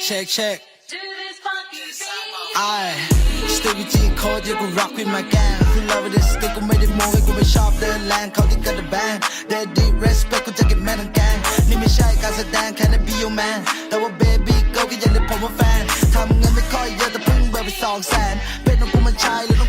Check, check. I still be G cold, you can rock with my gang. You love it, stick, who made it more, we shop the land, call it got the bang. That deep respect, who take it man and gang. Need me shy, guys a dang, can I be your man? That was baby, go get your little fan. Time I'm call you the ping, baby song, sand. Bet no woman child, little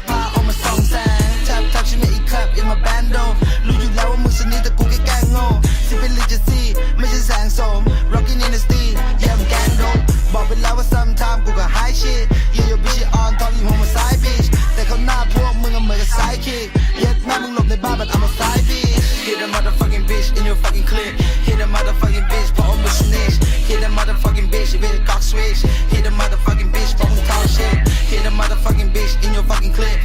sometime กูก็ high shit yeah your bitch she on top อยู่ home a side bitch แต่เขาหน้าพวกมึงอะเหมือนกับ side kick เย็ดแม่มึงหลบในบ้าน but I'm a side bitch hit a motherfucking bitch in your fucking clip hit a motherfucking bitch เพราะมึง snitch hit a motherfucking bitch with a cock switch hit a motherfucking bitch เพราะมึง talk shit hit a motherfucking bitch in your fucking clip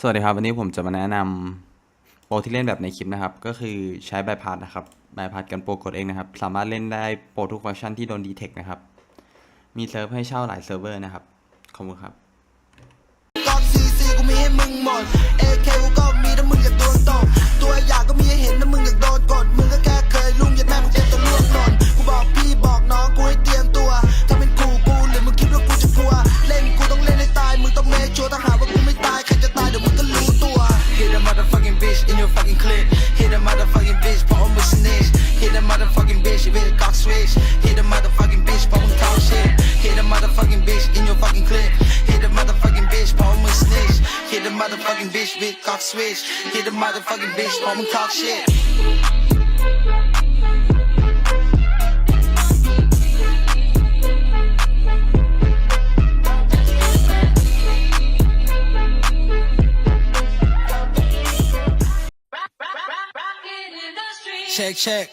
สวัสดีครับ วันนี้ผมจะมาแนะนำโปรที่เล่นแบบในคลิปนะครับ ก็คือใช้ใบพัดนะครับใบพัดกันโปรกดเองนะครับ สามารถเล่นได้โปรทุกฟังก์ชันที่โดนดีเทคนะครับ มีเซิร์ฟให้เช่าหลายเซิร์ฟเวอร์นะครับ ขอบคุณครับ motherfucking bitch, big cock switch. Hit the motherfucking bitch, mama talk shit. Check, check.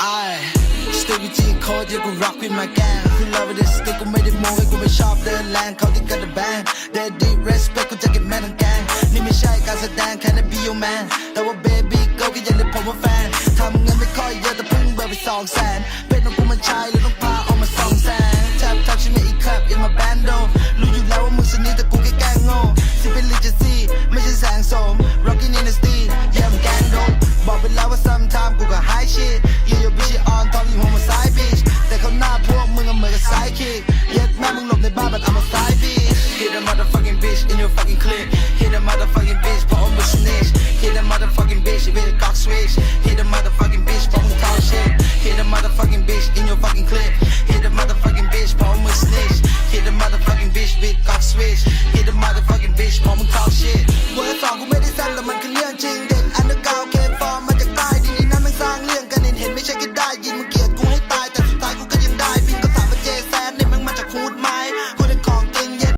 I. still วิจีโคตรยังกู rock with my gang คือ love with this stick กูไม่ได้โม้ให้กูไม่ชอบเดินแรงเขาที่กัน the band they deep respect กูจะเก็บแม่ทั้งแกงนี่ไม่ใช่การแสดงแค่นั้น be your man แต่ว่า baby girl ก็ยังเรียกผมว่าแฟนทำเงินไม่ค่อยเยอะแต่เพิ่งเบิกไปสองแสนเป็นของกูมันใช่เลยต้องพาออกมาสองแสนแทบทักฉันในอีก clap in my bando รู้อยู่แล้วว่ามึงสนิทแต่กูแค่แกล้งโง่สิเป็น legacy ไม่ใช่แสงโสม rocking in the street yeah I'm gang sidekick Yet na mong loob ni Babad, I'm a side bitch. Hit a motherfucking bitch in your fucking clip. Hit a motherfucking bitch, pa a snitch. Hit a motherfucking bitch, will cock switch. Hit a motherfucking bitch, pa mo talk shit. Hit a motherfucking bitch in your fucking clip. Hit a motherfucking bitch, pa a snitch. Hit a motherfucking bitch, will cock switch. Hit a motherfucking bitch, pa mo talk shit. บทสองกูไม่ได้แซวแต่มันคือเรื่องจริงเด็กอันเดอร์กราวเคฟอร์มมาจากใต้ดินนี่นั้นมันสร้างเรื่องกันเห็นเห็นไม่ใช่ก็ได้ยินมึงเกี่ยว